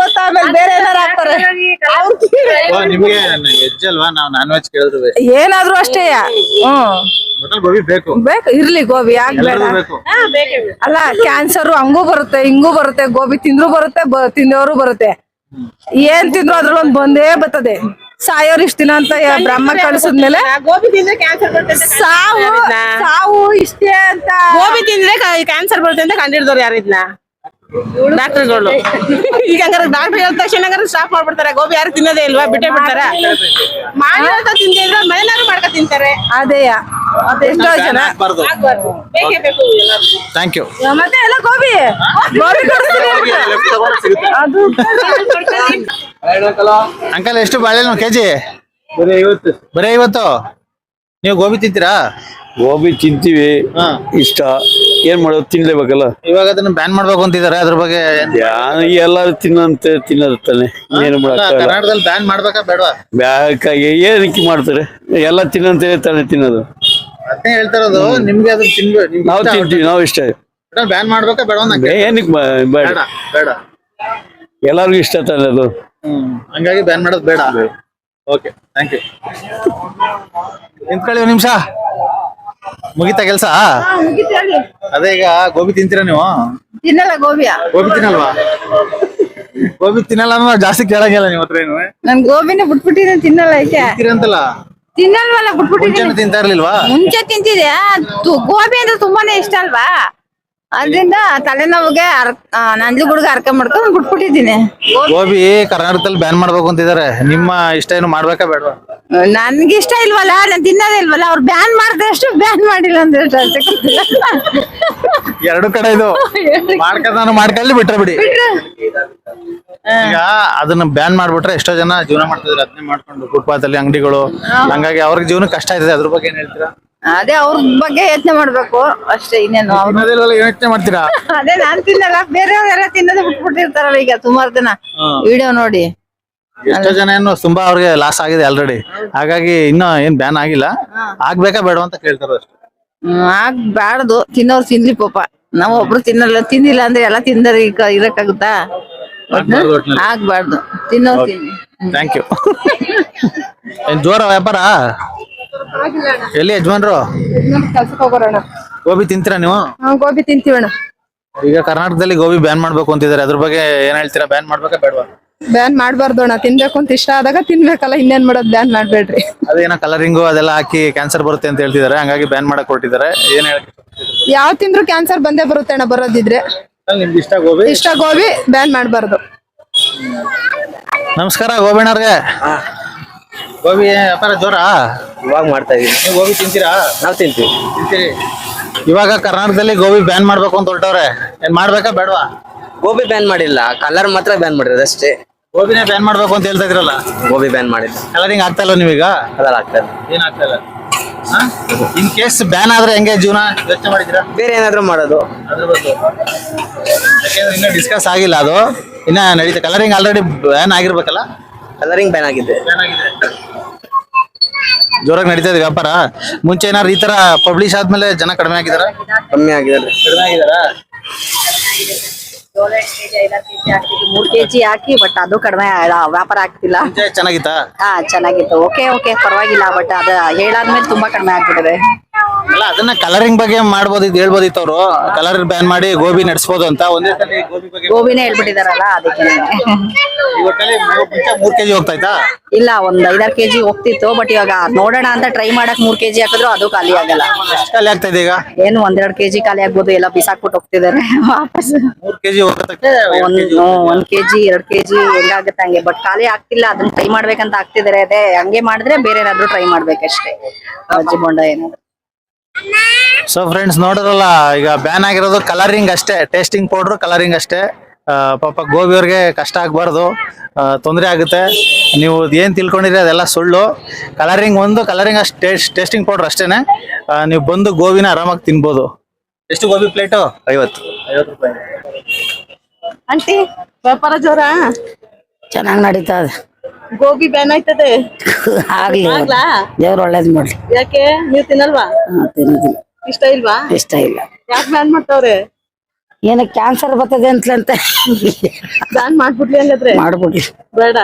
ಗೊತ್ತಾ? ಆಮೇಲೆ ಬೇರೆ ಏನಾರು ಹಾಕ್ತಾರೆ? ಏನಾದ್ರು ಅಷ್ಟೇ. ಹ್ಮ್ ಹೋಟೆಲ್ ಗೋಬಿ ಬೇಕು. ಬೇಕು. ಇರ್ಲಿ ಗೋಬಿ ಯಾಕೆ ಬೇಡ ಅಲ್ಲ ಕ್ಯಾನ್ಸರ್ ಹಂಗೂ ಬರುತ್ತೆ ಹಿಂಗೂ ಬರುತ್ತೆ ಗೋಬಿ ತಿಂದ್ರು ಬರುತ್ತೆ ತಿಂದವರು ಬರುತ್ತೆ. ಏನ್ ತಿಂದ್ರು ಅದ್ರಲ್ಲೊಂದು ಒಂದ್ ಬಂದೇ ಬರ್ತದೆ. ಸಾಯೋರ್ ಇಷ್ಟ ದಿನ ಅಂತ ಬ್ರಹ್ಮ ಕಳಿಸಿದ್ಮೇಲೆ ಗೋಬಿ ತಿಂದ್ರೆ ಕ್ಯಾನ್ಸರ್ ಬರುತ್ತೆ ಅಂತ ಸಾವು? ಸಾವು ಇಷ್ಟೇ ಅಂತ ಗೋಬಿ ತಿಂದ್ರೆ ಕ್ಯಾನ್ಸರ್ ಬರುತ್ತೆ ಅಂತ ಕಂಡಿಡ್ದವ್ರು ಯಾರಿದ್ನ? ಡಾಕ್ಟರ್ಗಳು. (laughs) ಈಗ ಹಂಗಾರೆ ಡಾಕ್ಟರ್ ಹೇಳಿದ ತಕ್ಷಣ ಹಂಗಾರೆ ಸ್ಟಾಪ್ ಮಾಡ್ಬಿಡ್ತಾರೆ. ಗೋಬಿ ಯಾರು ತಿನ್ನೋದೇ ಇಲ್ವಾ? ಬಿಟ್ಟೇ ಬಿಡ್ತಾರ. ಮಾಡಿರೋಂತ ತಿಂದೇ ಇದ್ರೆ ಮನೆಯಲ್ಲಾರು ಮಾಡ್ಕೊ ತಿಂತಾರೆ. ಅದೇಯ ಎಷ್ಟೋ ಜನ. ಆಗ್ಬಾರ್ದು. ಬೇಕೇ ಬೇಕು ಎಲ್ಲರಿಗೂ. ಥ್ಯಾಂಕ್ ಯು ಮತ್ತೆ ಎಲ್ಲ ಗೋಬಿ? ಗೋಬಿ ಕೊಡಿಸ್ತೀನಿ ಅಂತ. ಅದು ಅಂಕಲ್ ಎಷ್ಟು ಬಾಳೆಹಣ್ಣು ಕೆಜಿ? ಬರೀ ಐವತ್ತು. ಬರೀ ಐವತ್ತು? ನೀವು ಗೋಬಿ ತಿಂತೀರಾ? ಗೋಬಿ ತಿಂತೀವಿ. ಹಾ. ಇಷ್ಟ. ಏನ್ ಮಾಡೋದು ತಿನ್ಲೇಬೇಕಲ್ಲ? ಇವಾಗ ಅದನ್ನ ಬ್ಯಾನ್ ಮಾಡ್ಬೇಕು ಅಂತಿದ್ದಾರೆ ಅದ್ರ ಬಗ್ಗೆ ಏನ್- ಯಾರು ಎಲ್ಲಾರು ತಿನ್ನಂತೆ ತಿನ್ನೋದು ತಾನೆ ಏನು ಮಾಡಕ್ಕಾಗಲ್ಲ. ಕರ್ನಾಟಕದಲ್ಲಿ ಬ್ಯಾನ್ ಮಾಡ್ಬೇಕಾ ಬೇಡವಾ? ಬ್ಯಾಕಾಗಿ ಏನಕ್ಕೆ ಮಾಡ್ತಾರೆ? ಎಲ್ಲ ತಿನ್ನಂತೆ ತಾನೆ ತಿನ್ನೋದು. ಅದನ್ನೇ ಹೇಳ್ತಾರದು ನಿಮ್ಗೆ ಅದನ್ನ ತಿನ್ಬೇಕು ನಾವು ತಿಂತೀವಿ ನಾವು ಇಷ್ಟ. ಬ್ಯಾನ್ ಮಾಡ್ಬೇಕಾ ಬೇಡವಾ ಅಂತ ಏನಕ್ಕೆ ಬೇಡ. ಬೇಡ ಬೇಡ. ಎಲ್ಲರಿಗೂ ಇಷ್ಟ ತಾನೆ ಅದು. ಹ್ಮ್ ಹಂಗಾಗಿ ಬ್ಯಾನ್ ಮಾಡೋದು ಬೇಡ. ಓಕೆ ಥ್ಯಾಂಕ್ ಯು ನಿಂತ್ಕೊಳ್ಳಿ ಒಂದ್ ನಿಮಿಷ. ಮುಗಿತಾ ಕೆಲ್ಸ? ಅದೇ ಈಗ ಗೋಬಿ ತಿಂತೀರಾ ನೀವು? ತಿನ್ನಲ್ಲ ಗೋಬಿಯ? ಗೋಬಿ ತಿನ್ನಲ್ವಾ? ಗೋಬಿ ತಿನ್ನಲ್ಲ ಅನ್ನೋ ಜಾಸ್ತಿ ಕೇಳಂಗಿಲ್ಲ ನೀವು ಹತ್ರ ಏನು. ನನ್ ಗೋಬಿನ ಬಿಟ್ಬಿಟ್ಟಿದ್ದೀನಿ ತಿನ್ನಲ್ಲ ಐತೆ ತಿಂತೀರಂತಲ್ಲ? ತಿನ್ನಲ್ವಲ್ಲ ಬಿಟ್ಬಿಟ್ಟಿದ್ದೀನಿ. ಮುಂಚೆನೆ ತಿಂತಾ ಇರ್ಲಿಲ್ವಾ? ಮುಂಚೆ ತಿಂತಿದ್ಯಾ? ಗೋಬಿ ಅಂದ್ರೆ ತುಂಬಾನೇ ಇಷ್ಟ ಅಲ್ವಾ? ಅದ್ರಿಂದ ತಲೆನೋವಿಗೆ ಅರ್ ನಂಜು ಗುಡ್ಗ ಅರ್ಕ ಮಾಡ್ಕೊಂಡು ಬಿಟ್ಬಿಟ್ಟಿದ್ದೀನಿ. ಗೋಬಿ ಕರ್ನಾಟಕದಲ್ಲಿ ಬ್ಯಾನ್ ಮಾಡ್ಬೇಕು ಅಂತಿದ್ದಾರೆ. ನಿಮ್ಮ ಇಷ್ಟ ಏನು ಮಾಡ್ಬೇಕಾ ಬೇಡ ನನ್ಗೆ ಇಷ್ಟ ಇಲ್ವಲ್ಲ ನಾನು ತಿನ್ನೋದೇ ಇಲ್ವಲ್ಲ ಅವ್ರು ಬ್ಯಾನ್ ಮಾಡಿದಷ್ಟು ಬ್ಯಾನ್ ಮಾಡಿಲ್ಲ ಅಂದ್ರೆ. ಎರಡು ಕಡೆ ಇದು. ಮಾಡ್ಕೊಂಡು ಮಾಡ್ಕೊಳ್ಳಿ ಬಿಟ್ರೆ ಬಿಡಿ. ಈಗ ಅದನ್ನ ಬ್ಯಾನ್ ಮಾಡ್ಬಿಟ್ರೆ ಎಷ್ಟೋ ಜನ ಜೀವನ ಮಾಡ್ತಿದ್ರು ಅದನ್ನೇ ಮಾಡ್ಕೊಂಡು ಫುಟ್ಪಾತ್ ಅಲ್ಲಿ ಅಂಗಡಿಗಳು. ಹಂಗಾಗಿ ಅವ್ರಿಗೆ ಜೀವನ ಕಷ್ಟ ಆಯ್ತದೆ. ಅದ್ರ ಬಗ್ಗೆ ಏನ್ ಹೇಳ್ತೀರಾ? ಅದೇ ಅವ್ರ ಬಗ್ಗೆ ಯೋಚನೆ ಮಾಡ್ಬೇಕು. ಅಷ್ಟೇ ಇನ್ನೇನು ಯೋಚನೆ ಮಾಡ್ತೀರಾ? (laughs) ಅದೇ ನಾನ್ ತಿನ್ನಲ್ಲ ಬೇರೆಯವ್ರೆಲ್ಲ ತಿನ್ನೋದು ಬಿಟ್ಬಿಟ್ಟಿರ್ತಾರಲ್ಲ ಈಗ ಸುಮಾರು ಜನ. ವಿಡಿಯೋ ನೋಡಿ. ಎಷ್ಟೋ ಜನ ಏನು ತುಂಬಾ ಅವ್ರಿಗೆ ಲಾಸ್ ಆಗಿದೆ ಆಲ್ರೆಡಿ ಹಾಗಾಗಿ ಇನ್ನು ಏನ್ ಬ್ಯಾನ್ ಆಗಿಲ್ಲ. ಆಗ್ಬೇಕಾ ಬೇಡ ಅಂತ ಕೇಳ್ತಾರ ಅಷ್ಟೇ. ಆಗ್ಬಾರ್ದು ತಿನ್ನೋರು ತಿನ್ಲಿ ಪಾಪ. ನಾವು ಒಬ್ರು ತಿನ್ನಲ್ಲ ತಿಂದಿಲ್ಲ ಅಂದ್ರೆ ಎಲ್ಲ ತಿಂದರೆ ಈಗ ಇರಕ್ಕಾಗುತ್ತಾ? ಆಗ್ಬಾರ್ದು ಒಟ್ನಲ್ಲಿ. ಆಗ್ಬಾರ್ದು. ತಿನ್ನೋರು ತಿನ್ನಿ. ಥ್ಯಾಂಕ್ ಯು ಜೋರ ವ್ಯಾಪಾರ? ಎಲ್ಲಿ ಯಜಮಾನ್ರು? ಕೆಲ್ಸಕ್ಕೆ ಹೋಗೋಣ ಗೋಬಿ ತಿಂತೀರಾ ನೀವು? ಗೋಬಿ ತಿಂತೀವಣ್ಣ. ಈಗ ಕರ್ನಾಟಕದಲ್ಲಿ ಗೋಬಿ ಬ್ಯಾನ್ ಮಾಡ್ಬೇಕು ಅಂತಿದ್ದಾರೆ. ಅದ್ರ ಬಗ್ಗೆ ಏನ್ ಹೇಳ್ತೀರಾ? ಬ್ಯಾನ್ ಮಾಡ್ಬೇಕಾ ಬೇಡವಾ? ಬ್ಯಾನ್ ಮಾಡ್ಬಾರ್ದು ಅಣ್ಣ. ತಿನ್ಬೇಕು ಅಂತ ಇಷ್ಟ ಆದಾಗ ತಿನ್ಬೇಕಲ್ಲ ಇನ್ನೇನ್ ಮಾಡೋದು ಬ್ಯಾನ್ ಮಾಡ್ಬೇಡ್ರಿ. ಅದೇನೋ ಕಲರಿಂಗು ಅದೆಲ್ಲ ಹಾಕಿ ಕ್ಯಾನ್ಸರ್ ಬರುತ್ತೆ ಅಂತ ಹೇಳ್ತಿದ್ದಾರೆ. ಹಂಗಾಗಿ ಬ್ಯಾನ್ ಮಾಡಕ್ ಹೊರಟಿದ್ದಾರೆ. ಏನ್ ಹೇಳಕ್ ಯಾವ ತಿಂದ್ರು ಕ್ಯಾನ್ಸರ್ ಬಂದೇ ಬರುತ್ತೆ ಅಣ್ಣ ಬರೋದಿದ್ರೆ. ನಿಮ್ಗೆ ಇಷ್ಟ ಗೋಬಿ? ಇಷ್ಟ ಗೋಬಿ ಬ್ಯಾನ್ ಮಾಡಬಾರ್ದು. ನಮಸ್ಕಾರ ಗೋಬಿಣ್ಣವ್ರಿಗೆ ಗೋಬಿ ವ್ಯಾಪಾರ ಜೋರ? ಇವಾಗ ಮಾಡ್ತಾ ಇದೀವಿ ನೀವು ಗೋಬಿ ತಿಂತೀರಾ? ನಾವು ತಿಂತೀವಿ. ತಿಂತೀರಿ. ಇವಾಗ ಕರ್ನಾಟಕದಲ್ಲಿ ಗೋಬಿ ಬ್ಯಾನ್ ಮಾಡ್ಬೇಕು ಅಂತ ಹೊರಟವ್ರೆ. ಏನ್ ಮಾಡ್ಬೇಕಾ ಬೇಡವಾ? ಗೋಬಿ ಬ್ಯಾನ್ ಮಾಡಿಲ್ಲ. ಕಲರ್ ಮಾತ್ರ ಬ್ಯಾನ್ ಮಾಡಿರೋದು ಅಷ್ಟೇ. ಗೋಬಿನೇ ಬ್ಯಾನ್ ಮಾಡ್ಬೇಕು ಅಂತ ಹೇಳ್ತಾ ಇದ್ರಲ್ಲ? ಗೋಬಿ ಬ್ಯಾನ್ ಮಾಡಿಲ್ಲ. ಕಲರಿಂಗ್ ಆಗ್ತಾ ಇಲ್ಲ ನೀವೀಗ ಕಲರ್ ಇಲ್ಲ. ಏನ್ ಆಗ್ತಾ ಇಲ್ಲ? ಇನ್ ಕೇಸ್ ಬ್ಯಾನ್ ಆದ್ರೆ ಹೆಂಗೆ ಜೀವನ? ಯೋಚನೆ ಮಾಡಿದಿರಾ ಬೇರೆ ಏನಾದ್ರು ಮಾಡೋದು. ಅದ್ರ ಬಗ್ಗೆ ಯಾಕೆಂದ್ರೆ ಇನ್ನೂ ಡಿಸ್ಕಸ್ ಆಗಿಲ್ಲ ಅದು. ಇನ್ನ ನಡೀತಾ ಕಲರಿಂಗ್ ಆಲ್ರೆಡಿ ಬ್ಯಾನ್ ಆಗಿರ್ಬೇಕಲ್ಲ? ಕಲರಿಂಗ್ ಬ್ಯಾನ್ ಆಗಿದೆ. ಬ್ಯಾನ್ ಆಗಿದೆ. ಜೋರಾಗಿ ನಡೀತಾ ಇದೆ ವ್ಯಾಪಾರ. ಮುಂಚೆ ಏನಾದ್ರು ಈ ತರ ಪಬ್ಲಿಷ್ ಆದ್ಮೇಲೆ ಜನ ಕಡಿಮೆ ಆಗಿದಾರ? ಕಮ್ಮಿ ಆಗಿದಾರೆ. ಕಡಿಮೆ ಆಗಿದಾರ? ಮೂರ್ ಕೆಜಿ ಹಾಕಿ ಬಟ್ ಅದು ಕಡಿಮೆ ವ್ಯಾಪಾರ ಆಗ್ತಿಲ್ಲ. ಚೆನ್ನಾಗಿತ್ತು? ಹಾ ಚೆನ್ನಾಗಿತ್ತು. ಓಕೆ ಓಕೆ ಪರವಾಗಿಲ್ಲ ಬಟ್ ಅದ ಹೇಳಾದ್ಮೇಲೆ ತುಂಬಾ ಕಡಿಮೆ ಆಗ್ಬಿಟ್ಟಿದೆ. ಅಲ್ಲ ಅದನ್ನ ಕಲರಿಂಗ್ ಬಗ್ಗೆ ಮಾಡ್ಬೋದಿತ್ತು ಹೇಳ್ಬೋದಿತ್ತು ಅವರು ಕಲರ್ ಬ್ಯಾನ್ ಮಾಡಿ ಗೋಬಿ ನಡೆಸಬಹುದು ಅಂತ. ಒಂದೇ ಸಲ ಗೋಬಿ ಬಗ್ಗೆ ಗೋಬಿನೇ ಹೇಳ್ಬಿಟ್ಟಿದಾರಲ್ಲ ಅದಕ್ಕೆ. ಇವತ್ತಲ್ಲಿ ಮೂರ್ ಕೆಜಿ ಹೋಗ್ತಾ ಇತ್ತಾ ಇಲ್ಲ ಒಂದ್ ಐದಾರು ಕೆಜಿ ಹೋಗ್ತಿತ್ತು ಬಟ್ ಇವಾಗ ನೋಡೋಣ ಅಂತ ಟ್ರೈ ಮಾಡಕ್ ಮೂರ್ ಕೆಜಿ ಹಾಕಿದ್ರು ಅದು ಖಾಲಿ ಆಗಲ್ಲ. ಎಷ್ಟು ಖಾಲಿ ಆಗ್ತಾ ಇದೆ ಈಗ? ಏನು ಒಂದೆರಡು ಕೆಜಿ ಖಾಲಿ ಆಗ್ಬೋದು ಎಲ್ಲ ಬಿಸಾಕ್ಬಿಟ್ಟು ಹೋಗ್ತಿದ್ದಾರೆ ವಾಪಸ್. ಮೂರ್ ಕೆಜಿ ಹೋಗತ್ತಕ್ಕೆ ಒಂದ್ ಒಂದ್ ಕೆಜಿ ಎರಡ್ ಕೆಜಿ ಹೆಂಗಾಗುತ್ತೆ ಹಂಗೆ ಬಟ್ ಖಾಲಿ ಆಗ್ತಿಲ್ಲ ಅದನ್ನ ಟ್ರೈ ಮಾಡ್ಬೇಕಂತ ಆಗ್ತಿದಾರೆ. ಅದೇ ಹಂಗೆ ಮಾಡಿದ್ರೆ ಬೇರೆ ಏನಾದ್ರು ಟ್ರೈ ಮಾಡ್ಬೇಕಷ್ಟೇ ಬಜ್ಜಿ ಬೊಂಡ ಏನಾದ್ರು. ಸೊ ಫ್ರೆಂಡ್ಸ್ ನೋಡಿದ್ರಲ್ಲ ಈಗ ಬ್ಯಾನ್ ಆಗಿರೋದು ಕಲರಿಂಗ್ ಅಷ್ಟೇ ಟೇಸ್ಟಿಂಗ್ ಪೌಡ್ರು ಕಲರಿಂಗ್ ಅಷ್ಟೇ. ಪಾಪ ಗೋಬಿ ಅವ್ರಿಗೆ ಕಷ್ಟ ಆಗ್ಬಾರ್ದು ತೊಂದರೆ ಆಗುತ್ತೆ. ನೀವು ಏನ್ ತಿಳ್ಕೊಂಡಿರಿ ಅದೆಲ್ಲ ಸುಳ್ಳು. ಕಲರಿಂಗ್ ಒಂದು ಕಲರಿಂಗ್ ಅಷ್ಟು ಟೇಸ್ಟ್ ಟೇಸ್ಟಿಂಗ್ ಪೌಡರ್ ಅಷ್ಟೇನೆ. ಆ, ನೀವು ಬಂದು ಗೋಬಿನ ಆರಾಮಾಗಿ ತಿನ್ಬೋದು. ಎಷ್ಟು ಗೋಬಿ ಪ್ಲೇಟು ಐವತ್ತು. ಐವತ್ತು ರೂಪಾಯಿ. ಆಂಟಿ ವ್ಯಾಪಾರ ಜೋರ? ಚೆನ್ನಾಗ್ ನಡೀತಾ ಇದೆ ಗೋಬಿ ಬ್ಯಾನ್ ಆಯ್ತದೆ. ಆಗ್ಲಿ ಆಗ್ಲಾ? ದೇವ್ರು ಒಳ್ಳೇದ್ ಮಾಡ್ಲಿ. ಯಾಕೆ? ನೀವ್ ತಿನ್ನಲ್ವಾ? ಹಾ, ತಿನ್ನೋದಿಲ್ಲ. ಇಷ್ಟ ಇಲ್ವಾ? ಇಷ್ಟ ಇಲ್ಲ. ಯಾಕೆ ಬ್ಯಾನ್ ಮಾಡ್ತಾವ್ರೆ? ಏನ ಕ್ಯಾನ್ಸರ್ ಬರ್ತದೆ ಅಂತಲಂತೆ. ಬ್ಯಾನ್ ಮಾಡ್ಬಿಡ್ಲಿ ಹಂಗಾದ್ರೆ? ಮಾಡ್ಬಿಡ್ಲಿ. ಬೇಡ.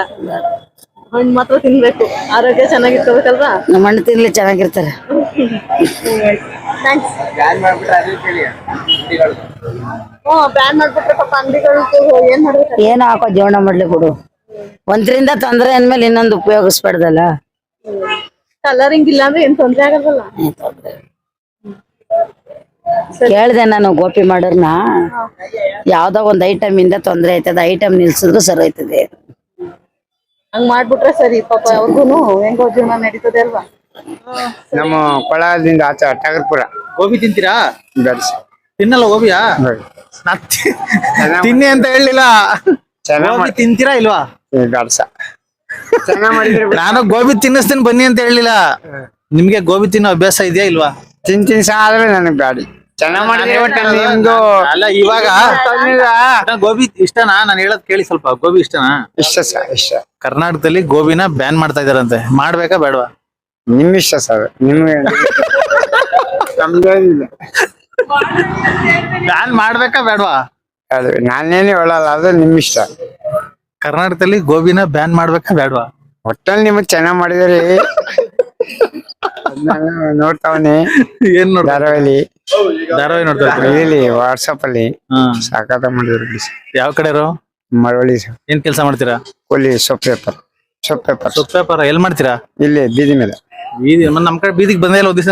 ಹಣ್ಣು ಮಾತ್ರ ತಿನ್ಬೇಕು. ಆರೋಗ್ಯ ಚೆನ್ನಾಗಿರ್ಕೋಬೇಕಲ್ವಾ? ನಮ್ಮ ಅಣ್ಣ ತಿನ್ಲಿ ಚೆನ್ನಾಗಿರ್ತಾರೆ. ಹ್ಞೂ ಬ್ಯಾನ್ ಮಾಡ್ಬಿಟ್ರೆ ಪಾಪ ಅಂಗಡಿಗಳು ಏನ್ ಮಾಡ್ಬೇಕು? ಏನು ಹಾಕೋ ಜೀವನ ಮಾಡ್ಲಿ ಕೊಡು. ಒಂದ್ರಿಂದ ತೊಂದರೆ ಅಂದ್ಮೇಲೆ ಇನ್ನೊಂದು ಉಪಯೋಗಿಸ್ಬಾರ್ದಲ್ಲ. ಕಲರಿಂಗ್ ಇಲ್ಲ ಅಂದ್ರೆ ಏನ್ ತೊಂದ್ರೆ ಆಗಲ್ವಲ್ಲ ಕೇಳ್ದೆ ನಾನು ಗೋಪಿ ಮಾಡೋರ್ನ. ಯಾವ್ದೋ ಒಂದ್ ಐಟಮ್ ಇಂದ ತೊಂದ್ರೆ ಆಯ್ತದ ಐಟಮ್ ನಿಲ್ಸಿದ್ರು ಸರಿ ಆಯ್ತದೆ ಹಂಗ್ ಮಾಡ್ಬಿಟ್ರೆ ಸರಿ ಪಾಪ ಅವ್ರಿಗೂ ಹೆಂಗೋ ಜೀವನ ನಡೀತದೆ ಅಲ್ವಾ? ನಮ್ಮ ಕೊಳದಿಂದ ಆಚೆ ಟಗರ್ಪುರ. ಗೋಬಿ ತಿಂತೀರಾ? ಬೆಳೆಸಿ ತಿನ್ನಲ್ಲ ಗೋಬಿಯಾ? ನಾ ತಿ- ತಿನ್ನಿ ಅಂತ ಹೇಳಿಲ್ಲ. ಚೆನ್ನಾಗಿ ಗೋಬಿ ತಿಂತೀರಾ ಇಲ್ವಾ? ಚೆನ್ನಾಗ್ ಮಾಡಿದ್ರೆ ನಾನು ಗೋಬಿ ತಿನ್ನಿಸ್ತೀನಿ ಬನ್ನಿ ಅಂತ ಹೇಳಿಲ್ಲ. ನಿಮ್ಗೆ ಗೋಬಿ ತಿನ್ನೋ ಅಭ್ಯಾಸ ಇದೆಯಾ ಇಲ್ವಾ? ತಿನ್ ತಿನ್ಸ ಆದ್ರೆ ನನಗ್ ಬ್ಯಾಡಿ ಚೆನ್ನಾಗ್ ಮಾಡಿದ್ರೆ ನಿಮ್ದು ಅಲ್ಲ ಇವಾಗ ಗೋಬಿ ಇಷ್ಟನಾ? ನಾನು ಹೇಳೋದ್ ಕೇಳಿ ಸ್ವಲ್ಪ. ಗೋಬಿ ಇಷ್ಟನಾ? ಇಷ್ಟ ಸರ್ ಇಷ್ಟ. ಕರ್ನಾಟಕದಲ್ಲಿ ಗೋಬಿನ ಬ್ಯಾನ್ ಮಾಡ್ತಾ ಇದಾರಂತೆ ಮಾಡ್ಬೇಕಾ ಬೇಡವಾ? ನಿಮ್ ಇಷ್ಟ ಸರ್. ನಿಮ್ಗೆ ನಮ್ದೇನಿಲ್ಲ ಬ್ಯಾನ್ ಮಾಡ್ಬೇಕಾ ಬೇಡವಾ? ಅದು ನಾನೇನು ಹೇಳಲ್ಲ ಅದು ನಿಮ್ ಇಷ್ಟ. ಕರ್ನಾಟಕದಲ್ಲಿ ಗೋಬಿನ ಬ್ಯಾನ್ ಮಾಡ್ಬೇಕಾ ಬೇಡವಾ? ಒಟ್ಟಲ್ಲಿ ನಿಮಗ್ ಚೆನ್ನಾಗ್ ಮಾಡಿದ್ರಿ. ನೋಡ್ತಾವನಿ ಏನ್ ನೋಡ್ತಾ ಧಾರಾವಾಹಿ. ಧಾರಾವಾಹಿ ನೋಡ್ತಾ ಇದ್ರಿ? ಇಲ್ಲಿ ವಾಟ್ಸಪ್ ಅಲ್ಲಿ. ಹಾ. ಸಾಕಾತ ಮಾಡಿದ್ರು ಯಾವ ಕಡೆರು ಮಳವಳ್ಳಿ ಏನ್ ಕೆಲಸ ಮಾಡ್ತೀರಾ? ಕೂಲಿ ಸೊಪ್ ಪೇಪರ್ ಸೊಪ್ ಪೇಪರ್ ಸೊಪ್ಪು ಪೇಪರ್ ಎಲ್ ಮಾಡ್ತೀರಾ? ಇಲ್ಲಿ ಬೀದಿ ಮೇಲೆ. ಬೀದಿ ಮತ್ತ್ ನಮ್ ಕಡೆ ಬೀದಿಗೆ ಬಂದೇ ಇಲ್ಲ ದಿವಸ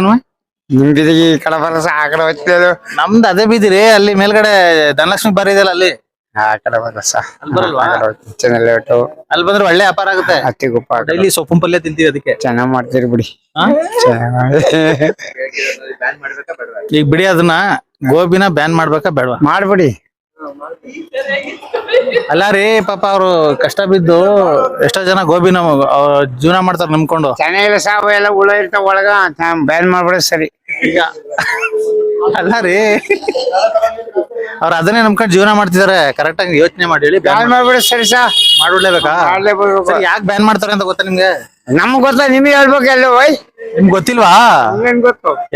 ನಿಮ್ ಬೀದಿಗೆ ಈ ಕಡೆ ಬರಸ ಆ ಕಡೆ ಹೋಗ್ತಿದ್ದು ನಮ್ದು ಅದೇ ಬೀದಿ ರೀ ಅಲ್ಲಿ ಮೇಲ್ಗಡೆ ಧನಲಕ್ಷ್ಮಿ ಬಾರಿ ಇದೆಯಲ್ಲ ಅಲ್ಲಿ. ಆ ಕಡೆ ಬರಸ ಅಲ್ಲಿ ಬರಲ್ವಾ? ಅಲ್ಲಿ ಬಂದ್ರೆ ಒಳ್ಳೆ ವ್ಯಾಪಾರ ಆಗುತ್ತೆ. ಹತ್ತಿಗುಪ್ಪ ಆ ಕಡೆ. ಡೈಲಿ ಸೊಪ್ಪು ಪಲ್ಯ ತಿಂತೀವಿ ಅದಕ್ಕೆ. ಚೆನ್ನಾಗ್ ಮಾಡ್ತೀರಿ ಬಿಡಿ. ಹಾ? ಚೆನ್ನಾಗ್ ಮಾಡಿ. ಈಗ ಬಿಡಿ ಅದನ್ನ ಗೋಬಿನ ಬ್ಯಾನ್ ಮಾಡ್ಬೇಕಾ ಬೇಡವಾ? ಮಾಡ್ಬಿಡಿ. ಅಲ್ಲ ರೀ ಪಾಪ ಅವ್ರು ಕಷ್ಟ ಬಿದ್ದು ಎಷ್ಟೋ ಜನ ಗೋಬಿ ನಮ್ ಜೀವನ ಮಾಡ್ತಾರ ನಂಬ್ಕೊಂಡು. ಚೆನ್ನಾಗಿಲ್ಲ ಸಾವು ಎಲ್ಲ ಉಳ ಇರ್ತಾವ ಒಳಗ ಬ್ಯಾನ್ ಮಾಡ್ಬಿಡ ಸರಿ. ಈಗ ಅಲ್ಲ ರೀ ಅವ್ರು ಅದನ್ನೇ ನಂಬ್ಕೊಂಡು ಜೀವನ ಮಾಡ್ತಿದಾರೆ ಕರೆಕ್ಟ್ ಆಗಿ ಯೋಚನೆ ಮಾಡಿ ಹೇಳಿ ಬ್ಯಾನ್ ಮಾಡ್ಬಿಡ ಸರಿ ಸಾ. ಮಾಡ್ಬಿಡ್ಲೇಬೇಕಾ. ಯಾಕೆ ಬ್ಯಾನ್ ಮಾಡ್ತಾರೆ ಅಂತ ಗೊತ್ತಾ ನಿಮ್ಗೆ? ನಮ್ಗ್ ಗೊತ್ತಾ ನಿಮ್ಗೆ ಹೇಳ್ಬೇಕು ಎಲ್ಲ ಓಯ್. ನಿಮ್ಗೆ ಗೊತ್ತಿಲ್ವಾ?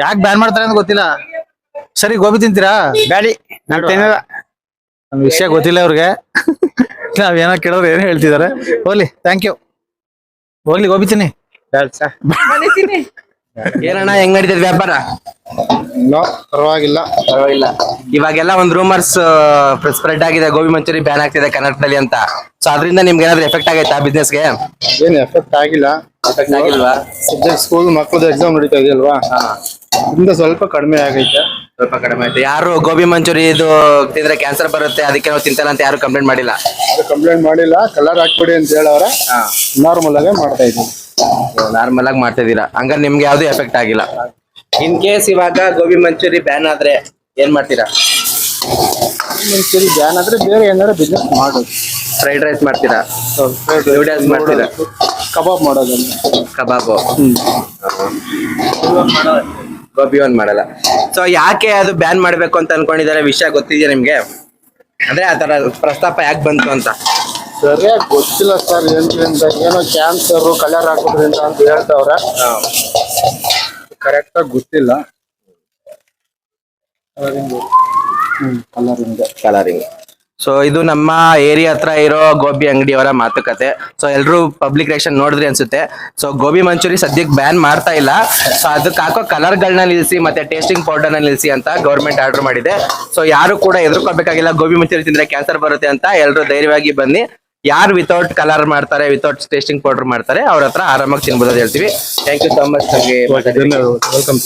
ಯಾಕೆ ಬ್ಯಾನ್ ಮಾಡ್ತಾರೆ ಅಂತ ಗೊತ್ತಿಲ್ಲ? ಸರಿ ಗೋಬಿ ತಿಂತೀರಾ? ಬ್ಯಾಡಿ ನಾನು ತಿನ್ನಲ್ಲ. ನಮ್ ವಿಷಯ ಗೊತ್ತಿಲ್ಲ ಅವ್ರಿಗೆ. ಏನೋ ಕೇಳೋರು ಏನೋ ಹೇಳ್ತಿದಾರೆ ಹೋಗ್ಲಿ ಥ್ಯಾಂಕ್ ಯು ಹೋಗ್ಲಿ ಸಾ ಏನಣ್ಣ ಹೆಂಗ್ ನಡೀತದೆ ವ್ಯಾಪಾರ? ಪರವಾಗಿಲ್ಲ. ಪರವಾಗಿಲ್ಲ. ಇವಾಗೆಲ್ಲ ಒಂದ್ ರೂಮರ್ಸ್ ಸ್ಪ್ರೆಡ್ ಆಗಿದೆ. ಗೋಬಿ ಮಂಚೂರಿ ಬ್ಯಾನ್ ಆಗ್ತಿದೆ ಕರ್ನಾಟಕದಲ್ಲಿ ಅಂತ. ಸೊ ಅದರಿಂದ ನಿಮ್ಗೆ ಏನಾದ್ರು ಎಫೆಕ್ಟ್ ಆಗೈತಾ ಬಿಸ್ನೆಸ್ಗೆ ಏನು ಎಫೆಕ್ಟ್ ಆಗಿಲ್ಲ. ಎಫೆಕ್ಟ್ ಆಗಿಲ್ವಾ? ಸದ್ಯಕ್ಕೆ ಸ್ಕೂಲ್ ಮಕ್ಕಳದ್ದು ಎಕ್ಸಾಮ್ ನಡೀತಾ ಇದೆಯಲ್ವಾ? ಇಂದ ಸ್ವಲ್ಪ ಕಡಿಮೆ ಆಗೈತೆ. ಸ್ವಲ್ಪ ಕಡಿಮೆ ಆಯ್ತು. ಯಾರು ಗೋಬಿ ಮಂಚೂರಿ ಇದು ತಿಂದ್ರೆ ಕ್ಯಾನ್ಸರ್ ಬರುತ್ತೆ ಅದಕ್ಕೆ ನಾವು ತಿಂತಲ್ಲ ಅಂತ ಯಾರು ಕಂಪ್ಲೇಂಟ್ ಮಾಡಿಲ್ಲ? ಕಂಪ್ಲೇಂಟ್ ಮಾಡಿಲ್ಲ ಕಲರ್ ಹಾಕ್ಬಿಡಿ ಅಂತ ಹೇಳವ್ರ. ನಾರ್ಮಲ್ ಆಗೇ ಮಾಡ್ತಾ ಇದ್ದೀನಿ ನಾರ್ಮಲ್ ಆಗಿ ಮಾಡ್ತಾ ಇದ್ದೀರಾ? ಹಂಗಾರೆ ನಿಮ್ಗೆ ಯಾವ್ದು ಎಫೆಕ್ಟ್ ಆಗಿಲ್ಲ. ಇನ್ ಕೇಸ್ ಇವಾಗ ಗೋಬಿ ಮಂಚೂರಿ ಬ್ಯಾನ್ ಆದ್ರೆ ಏನ್ ಮಾಡ್ತೀರಾ? ಮಂಚೂರಿ ಬ್ಯಾನ್ ಆದ್ರೆ ಬೇರೆ ಏನಾದ್ರು ಬಿಸ್ನೆಸ್ ಮಾಡೋದು. ಫ್ರೈಡ್ ರೈಸ್ ಮಾಡ್ತೀರಾ? ನೂಡಲ್ಸ್ ಮಾಡ್ತೀರಾ? ಕಬಾಬ್ ಮಾಡೋದನ್ನ ಕಬಾಬು ಗೋಬಿ ಒಂದ್ ಮಾಡಲ್ಲ. ಸೊ ಯಾಕೆ ಅದು ಬ್ಯಾನ್ ಮಾಡಬೇಕು ಅಂತ ಅನ್ಕೊಂಡಿದ್ದಾರೆ ವಿಷಯ ಗೊತ್ತಿದೆಯಾ ನಿಮ್ಗೆ? ಅಂದ್ರೆ ಆ ತರ ಪ್ರಸ್ತಾಪ ಯಾಕೆ ಬಂತು ಅಂತ? ಸರಿಯಾಗಿ ಗೊತ್ತಿಲ್ಲ ಸರ್ ಏನ್ರಿಂದ ಏನೋ ಕ್ಯಾನ್ಸರ್ ಕಲರ್ ಹಾಕೋದ್ರಿಂದ ಅಂತ ಹೇಳ್ತಾವ್ರೆ. ಕರೆಕ್ಟ್ ಆಗಿ ಗೊತ್ತಿಲ್ಲ. ಕಲರಿಂಗ್ ಕಲರಿಂಗ್ ಸೊ ಇದು ನಮ್ಮ ಏರಿಯಾ ಹತ್ರ ಇರೋ ಗೋಬಿ ಅಂಗಡಿಯವರ ಮಾತುಕತೆ. ಸೊ ಎಲ್ರು ಪಬ್ಲಿಕ್ ರಿಯಾಕ್ಷನ್ ನೋಡಿದ್ರಿ ಅನ್ಸುತ್ತೆ. ಸೊ ಗೋಬಿ ಮಂಚೂರಿ ಸದ್ಯಕ್ಕೆ ಬ್ಯಾನ್ ಮಾಡ್ತಾ ಇಲ್ಲ. ಸೊ ಅದಕ್ಕೆ ಹಾಕೋ ಕಲರ್ಗಳನ್ನ ನಿಲ್ಲಿಸಿ ಮತ್ತೆ ಟೇಸ್ಟಿಂಗ್ ಪೌಡರ್ನ ನಿಲ್ಲಿಸಿ ಅಂತ ಗೌರ್ಮೆಂಟ್ ಆರ್ಡರ್ ಮಾಡಿದೆ. ಸೊ ಯಾರು ಕೂಡ ಎದುರ್ಕೋಬೇಕಾಗಿಲ್ಲ ಗೋಬಿ ಮಂಚೂರಿ ತಿಂದ್ರೆ ಕ್ಯಾನ್ಸರ್ ಬರುತ್ತೆ ಅಂತ ಎಲ್ರು ಧೈರ್ಯವಾಗಿ ಬನ್ನಿ. ಯಾರು ವಿತೌಟ್ ಕಲರ್ ಮಾಡ್ತಾರೆ ವಿತೌಟ್ ಟೇಸ್ಟಿಂಗ್ ಪೌಡರ್ ಮಾಡ್ತಾರೆ ಅವ್ರ ಹತ್ರ ಆರಾಮಾಗಿ ತಿನ್ಬೋದು ಹೇಳ್ತೀವಿ. Thank you so much welcome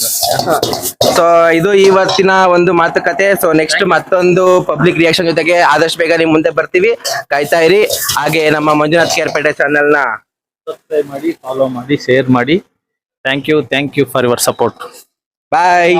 so ಇದು ಇವತ್ತಿನ ಒಂದು ಮಾತುಕತೆ. ಸೊ ನೆಕ್ಸ್ಟ್ ಮತ್ತೊಂದು ಪಬ್ಲಿಕ್ ರಿಯಾಕ್ಷನ್ ಜೊತೆಗೆ ಆದಷ್ಟು ಬೇಗ ನಿಮ್ ಮುಂದೆ ಬರ್ತೀವಿ. ಕಾಯ್ತಾ ಇರಿ. ಹಾಗೆ ನಮ್ಮ ಮಂಜುನಾಥ್ ಕೇರ್ಪೇಟೆ ಚಾನೆಲ್ನ ಸಬ್ಸ್ಕ್ರೈಬ್ ಮಾಡಿ ಫಾಲೋ ಮಾಡಿ ಶೇರ್ ಮಾಡಿ. Thank you thank you for your support bye